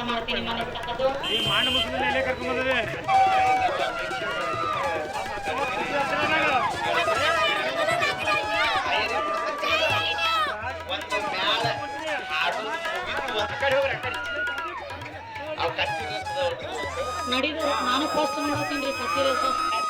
ಸ್ವೀಕಾರ ಮಾಡ್ತೀನಿ ಒಂದು ಆ ಕಡೆ ನಾನು ಪೋಸ್ಟ್ ನೋಡತ್ತೀನಿ ಕತ್ತಿರ ಅದಕ್ಕೆ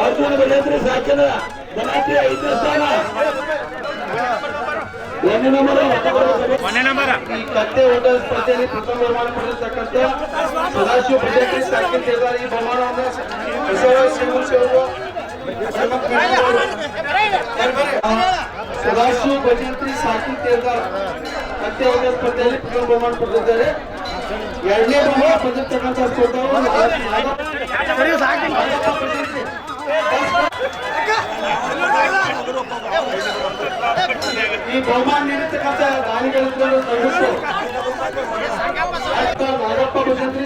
ಅರ್ಜುನ ಭಜಂತ್ರಿ ಸಾಕಿನ ಬನಾಟಿ ಐದನೇ ಸ್ಥಾನ ಒಂದನೇ ನಂಬರ್ ಮೊನ್ನೆ ನಂಬರ ಈ ಕತ್ತೆ ಓಟ ಸ್ಪರ್ಧೆಯಲ್ಲಿ ಪ್ರಥಮ ಬಹುಮಾನ ಪಡೆದಿರ್ತಕ್ಕಂಥ ಸದಾಶಿವ ಭಜಂತ್ರಿ ಸಾಕಿನ ಕೇಳಿದಾರೆ ಈ ಬಹುಮಾನವನ್ನು ಬಸವರಾಜ ಶಿವಮೂರ್ತಿ ಸದಾಶಿವ ಭಜಂತ್ರಿ ಕತ್ತೆ ಓಟ ಸ್ಪರ್ಧೆಯಲ್ಲಿ ಪ್ರಥಮ ಬಹುಮಾನ ಪಡೆದಿದ್ದಾರೆ. ಎರಡನೇ ಬಹುಮಾನ ಪಡೆದಿರ್ತಕ್ಕಂಥ ಈ ಬಹುಮಾನ ನೀಡತಕ್ಕಂಥ ದಾನಿಗಳಿಂದ ನಗರಸು ನಾಗಪ್ಪ ಭಜಂತ್ರಿ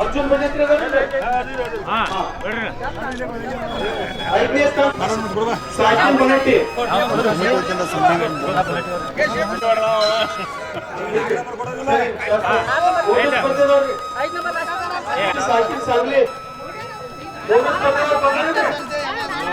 ಅರ್ಜುನ್ ಬಿಡ್ರಿ ಐದನೇ. ಸಾಕಿನ ಸಾಗ್ಲಿ